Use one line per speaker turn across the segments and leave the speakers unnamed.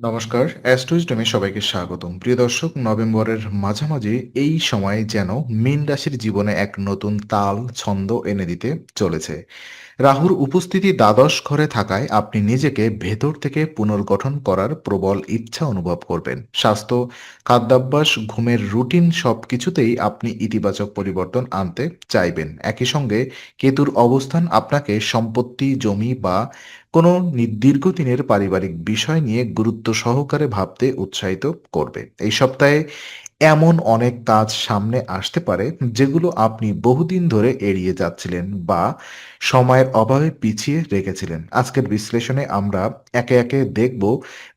নমস্কার অ্যাস্ট্রোইজডমে সবাইকে স্বাগতম। প্রিয় দর্শক, নভেম্বরের মাঝামাঝি এই সময় যেন মীন রাশির জীবনে এক নতুন তাল, ছন্দ এনে দিতে চলেছে। রাহুর উপস্থিতি দ্বাদশ ঘরে থাকায় আপনি নিজেকে ভেতর থেকে পুনর্গঠন করার প্রবল ইচ্ছা অনুভব করবেন। স্বাস্থ্য, খাদ্যাভ্যাস, ঘুমের রুটিন সব কিছুতেই আপনি ইতিবাচক পরিবর্তন আনতে চাইবেন। একই সঙ্গে কেতুর অবস্থান আপনাকে সম্পত্তি, জমি বা কোনো দীর্ঘদিনের পারিবারিক বিষয় নিয়ে গুরুত্ব সহকারে ভাবতে উৎসাহিত করবে। এই সপ্তাহে এমন অনেক কাজ সামনে আসতে পারে, যেগুলো আপনি বহুদিন ধরে এড়িয়ে যাচ্ছিলেন বা সময়ের অভাবে পিছিয়ে রেখেছিলেন। আজকের বিশ্লেষণে আমরা একে একে দেখব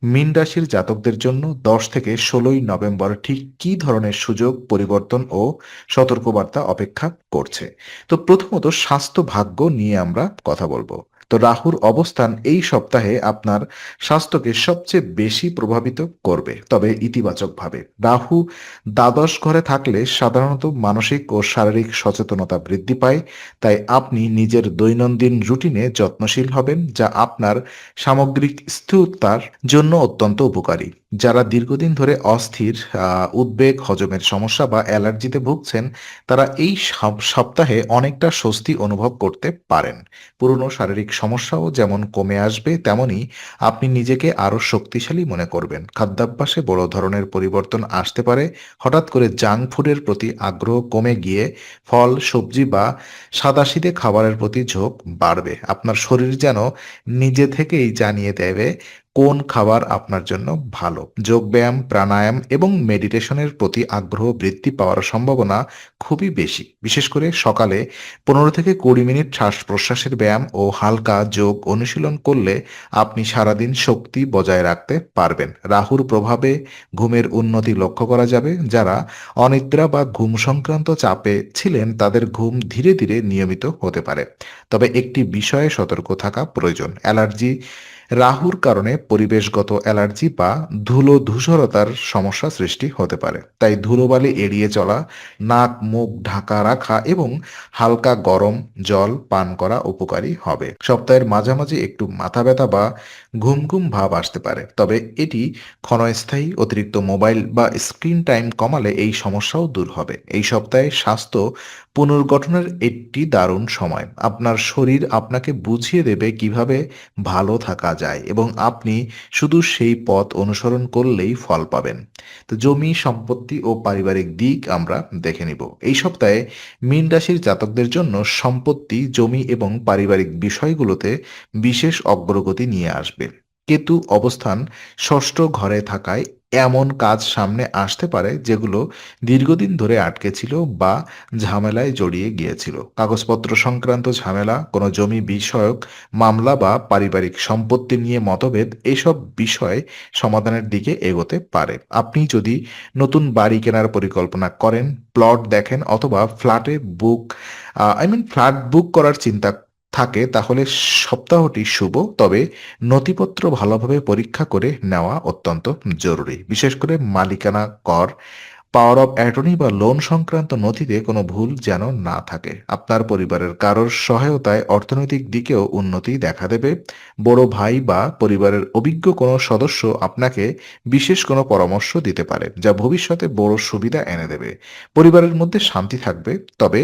মীন রাশির জাতকদের জন্য দশ থেকে ষোলোই নভেম্বর ঠিক কী ধরনের সুযোগ, পরিবর্তন ও সতর্কবার্তা অপেক্ষা করছে। তো প্রথমত স্বাস্থ্য ভাগ্য নিয়ে আমরা কথা বলব। তো রাহুর অবস্থান এই সপ্তাহে আপনার স্বাস্থ্যকে সবচেয়ে বেশি প্রভাবিত করবে। তবে ইতিবাচকভাবে রাহু দ্বাদশ ঘরে থাকলে সাধারণত মানসিক ও শারীরিক সচেতনতা বৃদ্ধি পায়। তাই আপনি নিজের দৈনন্দিন রুটিনে যত্নশীল হবেন, যা আপনার সামগ্রিক স্থিরতার জন্য অত্যন্ত উপকারী। যারা দীর্ঘদিন ধরে অস্থির উদ্বেগ, হজমের সমস্যা বা অ্যালার্জিতে ভুগছেন, তারা এই সপ- সপ্তাহে অনেকটা স্বস্তি অনুভব করতে পারেন। পুরনো শারীরিক সমস্যাও যেমন কমে আসবে, তেমনি আপনি নিজেকে আরও শক্তিশালী মনে করবেন। খাদ্যাভ্যাসে বড় ধরনের পরিবর্তন আসতে পারে। হঠাৎ করে জাঙ্ক ফুডের প্রতি আগ্রহ কমে গিয়ে ফল, সবজি বা সাদাশিদে খাবারের প্রতি ঝোঁক বাড়বে। আপনার শরীর যেন নিজে থেকেই জানিয়ে দেবে কোন খাবার আপনার জন্য ভালো? যোগব্যায়াম, প্রাণায়াম এবং মেডিটেশনের প্রতি আগ্রহ বৃদ্ধি পাওয়ার সম্ভাবনা খুবই বেশি। বিশেষ করে সকালে পনেরো থেকে কুড়ি মিনিট শ্বাস প্রশ্বাসের ব্যায়াম ও হালকা যোগ অনুশীলন করলে আপনি সারাদিন শক্তি বজায় রাখতে পারবেন। রাহুর প্রভাবে ঘুমের উন্নতি লক্ষ্য করা যাবে। যারা অনিদ্রা বা ঘুম সংক্রান্ত চাপে ছিলেন, তাদের ঘুম ধীরে ধীরে নিয়মিত হতে পারে। তবে একটি বিষয়ে সতর্ক থাকা প্রয়োজন। অ্যালার্জি রাহুর কারণে পরিবেশগত অ্যালার্জি বা ধুলো ধূসরতার সমস্যা সৃষ্টি হতে পারে। তাই ধুলোবালি এড়িয়ে চলা, নাক, মুখ ঢাকা রাখা এবং হালকা গরম জল পান করা উপকারী হবে। সপ্তাহের মাঝামাঝি একটু মাথা ব্যথা বা ঘুম ঘুম ভাব আসতে পারে। তবে এটি ক্ষণস্থায়ী অতিরিক্ত মোবাইল বা স্ক্রিন টাইম কমালে এই সমস্যাও দূর হবে। এই সপ্তাহে স্বাস্থ্য পুনর্গঠনের একটি দারুণ সময়। আপনার শরীর আপনাকে বুঝিয়ে দেবে কীভাবে ভালো থাকা যায় এবং আপনি শুধু সেই পথ অনুসরণ করলেই ফল পাবেন। তো জমি, সম্পত্তি ও পারিবারিক দিক আমরা দেখে নিব। এই সপ্তাহে মীন রাশির জাতকদের জন্য সম্পত্তি, জমি এবং পারিবারিক বিষয়গুলোতে বিশেষ অগ্রগতি নিয়ে আসবে। কেতু অবস্থান ষষ্ঠ ঘরে থাকায় এমন কাজ সামনে আসতে পারে যেগুলো দীর্ঘদিন ধরে আটকে ছিল বা ঝামেলায় জড়িয়ে গিয়েছিল। কাগজপত্র সংক্রান্ত ঝামেলা, কোনো জমি বিষয়ক মামলা বা পারিবারিক সম্পত্তি নিয়ে মতভেদ, এসব বিষয় সমাধানের দিকে এগোতে পারে। আপনি যদি নতুন বাড়ি কেনার পরিকল্পনা করেন, প্লট দেখেন অথবা ফ্ল্যাটে বুক আই মিন ফ্ল্যাট বুক করার চিন্তা থাকে, তাহলে সপ্তাহটি শুভ। তবে নথিপত্র ভালোভাবে পরীক্ষা করে নেওয়া অত্যন্ত জরুরি। বিশেষ করে মালিকানা কর পাওয়ার অফ অ্যাটর্নি বা লোন সংক্রান্ত নথিতে কোনো ভুল যেন না থাকে। আপনার পরিবারের কারোর সহায়তায় অর্থনৈতিক দিকেও উন্নতি দেখা দেবে। বড় ভাই বা পরিবারের অভিজ্ঞ কোনো সদস্য আপনাকে বিশেষ কোনো পরামর্শ দিতে পারে, যা ভবিষ্যতে বড় সুবিধা এনে দেবে। পরিবারের মধ্যে শান্তি থাকবে, তবে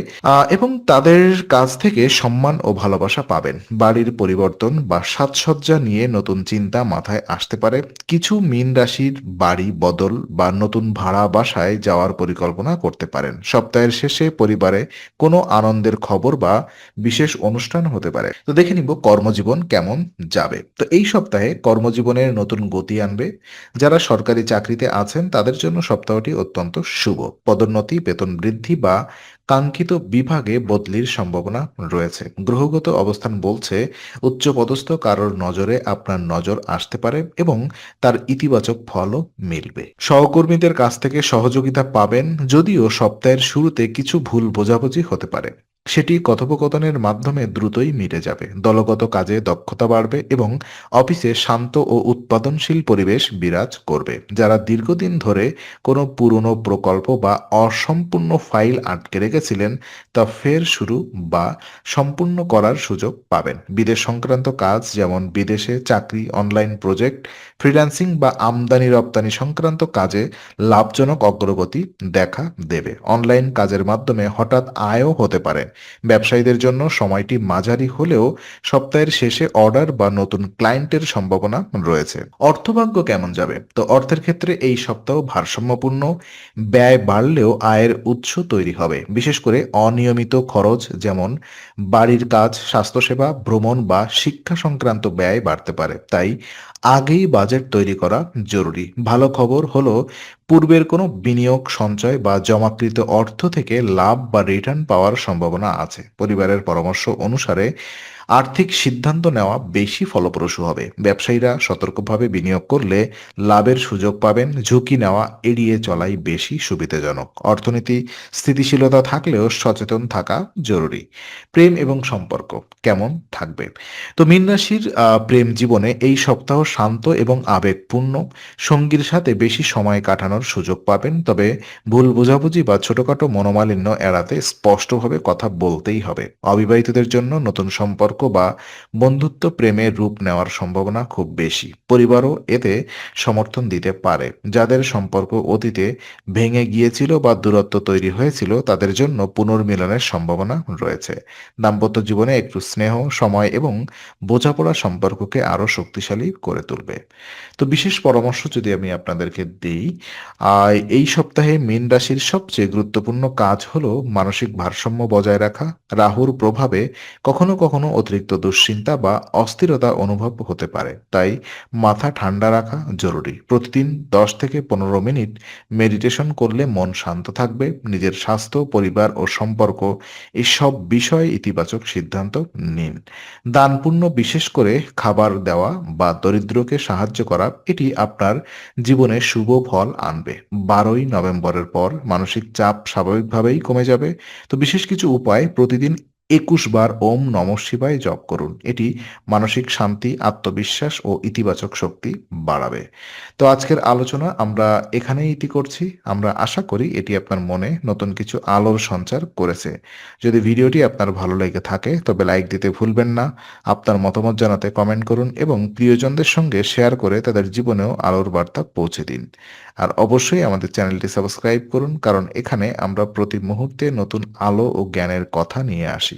এবং তাদের কাছ থেকে সম্মান ও ভালোবাসা পাবেন। বাড়ির পরিবর্তন বা সাজসজ্জা নিয়ে নতুন চিন্তা মাথায় আসতে পারে। কিছু মীন রাশির বাড়ি বদল বা নতুন ভাড়া বাসায় যাওয়ার পরিকল্পনা করতে পারেন। সপ্তাহের শেষে পরিবারে কোনো আনন্দের খবর বা বিশেষ অনুষ্ঠান হতে পারে। তো দেখে নিব কর্মজীবন কেমন যাবে। তো এই সপ্তাহে কর্মজীবনের নতুন গতি আনবে। যারা সরকারি চাকরিতে আছেন, তাদের জন্য সপ্তাহটি অত্যন্ত শুভ। পদোন্নতি, বেতন বৃদ্ধি বা কাঙ্ক্ষিত বিভাগে বদলির সম্ভাবনা রয়েছে। গ্রহগত অবস্থান বলছে, উচ্চপদস্থ কারোর নজরে আপনার নজর আসতে পারে এবং তার ইতিবাচক ফলও মিলবে। সহকর্মীদের কাছ থেকে সহযোগিতা পাবেন, যদিও সপ্তাহের শুরুতে কিছু ভুল বোঝাবুঝি হতে পারে। সেটি কথোপকথনের মাধ্যমে দ্রুতই মিটে যাবে। দলগত কাজে দক্ষতা বাড়বে এবং অফিসে শান্ত ও উৎপাদনশীল পরিবেশ বিরাজ করবে, যারা দীর্ঘদিন ধরে কোনো পুরনো প্রকল্প বা অসম্পূর্ণ ফাইল আটকে রেখেছিলেন তা ফের শুরু বা সম্পূর্ণ করার সুযোগ পাবেন। বিদেশ সংক্রান্ত কাজ যেমন বিদেশে চাকরি, অনলাইন প্রজেক্ট, ফ্রিল্যান্সিং বা আমদানি রপ্তানি সংক্রান্ত কাজে লাভজনক অগ্রগতি দেখা দেবে। অনলাইন কাজের মাধ্যমে হঠাৎ আয়ও হতে পারে। ব্যবসায়ীদের জন্য সময়টি মাঝারি হলেও সপ্তাহের শেষে অর্ডার বা নতুন ক্লায়েন্টের সম্ভাবনা রয়েছে। অর্থভাগ্য কেমন যাবে? তো অর্থের ক্ষেত্রে এই সপ্তাহ ভারসাম্যপূর্ণ, ব্যয় বাড়লেও আয়ের উৎস তৈরি হবে। বিশেষ করে অনিয়মিত খরচ, যেমন বাড়ির কাজ, স্বাস্থ্যসেবা, ভ্রমণ বা শিক্ষা সংক্রান্ত ব্যয় বাড়তে পারে। তাই আগেই বাজেট তৈরি করা জরুরি। ভালো খবর হলো, পূর্বের কোনো বিনিয়োগ, সঞ্চয় বা জমাকৃত অর্থ থেকে লাভ বা রিটার্ন পাওয়ার সম্ভাবনা আছে। পরিবারের পরামর্শ অনুসারে আর্থিক সিদ্ধান্ত নেওয়া বেশি ফলপ্রসূ হবে। ব্যবসায়ীরা সতর্কভাবে বিনিয়োগ করলে লাভের সুযোগ পাবেন, ঝুঁকি নেওয়া এড়িয়ে চলাই বেশি সুবিধাজনক। অর্থনীতি স্থিতিশীলতা থাকলেও সচেতন থাকা জরুরি। প্রেম এবং সম্পর্ক কেমন থাকবে? তো মীন রাশির প্রেম জীবনে এই সপ্তাহ শান্ত এবং আবেগপূর্ণ। সঙ্গীর সাথে বেশি সময় কাটানোর সুযোগ পাবেন, তবে ভুল বোঝাবুঝি বা ছোটখাটো মনোমালিন্য এড়াতে স্পষ্টভাবে কথা বলতেই হবে। অবিবাহিতদের জন্য নতুন সম্পর্ক বা বন্ধুত্ব প্রেমের রূপ নেওয়ার সম্ভাবনা খুব বেশি। পরিবারও এতে সমর্থন দিতে পারে। যাদের সম্পর্ক অতীতে ভেঙে গিয়েছিল বা দূরত্ব তৈরি হয়েছিল, তাদের জন্য পুনর্মিলনের সম্ভাবনা রয়েছে। দাম্পত্য জীবনে একটু স্নেহ, সময় এবং বোঝাপড়া সম্পর্ককে আরও শক্তিশালী করে তুলবে। তো বিশেষ পরামর্শ যদি আমি আপনাদেরকে দিই এই সপ্তাহে মীন রাশির সবচেয়ে গুরুত্বপূর্ণ কাজ হলো মানসিক ভারসাম্য বজায় রাখা। রাহুর প্রভাবে কখনো কখনো অতিরিক্ত দুশ্চিন্তা বা অস্থিরতা অনুভব হতে পারে। তাই মাথা ঠান্ডা রাখা জরুরি। প্রতিদিন দশ থেকে পনেরো মিনিট মেডিটেশন করলে মন শান্ত থাকবে, নিজের স্বাস্থ্য, পরিবার ও সম্পর্ক এই সব বিষয়ে ইতিবাচক সিদ্ধান্ত নিন। দানপুণ্য বিশেষ করে খাবার দেওয়া বা দরিদ্রকে সাহায্য করা, এটি আপনার জীবনে শুভ ফল আনবে। বারোই নভেম্বরের পর মানসিক চাপ স্বাভাবিকভাবেই কমে যাবে। তো বিশেষ কিছু উপায় প্রতিদিন একুশ বার ওম নম শিবায় জপ করুন। এটি মানসিক শান্তি, আত্মবিশ্বাস ও ইতিবাচক শক্তি বাড়াবে। তো আজকের আলোচনা আমরা এখানেই ইতি করছি। আমরা আশা করি এটি আপনার মনে নতুন কিছু আলোর সঞ্চার করেছে। যদি ভিডিওটি আপনার ভালো লেগে থাকে, তবে লাইক দিতে ভুলবেন না। আপনার মতামত জানাতে কমেন্ট করুন এবং প্রিয়জনদের সঙ্গে শেয়ার করে তাদের জীবনেও আলোর বার্তা পৌঁছে দিন। আর অবশ্যই আমাদের চ্যানেলটি সাবস্ক্রাইব করুন, কারণ এখানে আমরা প্রতি মুহূর্তে নতুন আলো ও জ্ঞানের কথা নিয়ে আসি।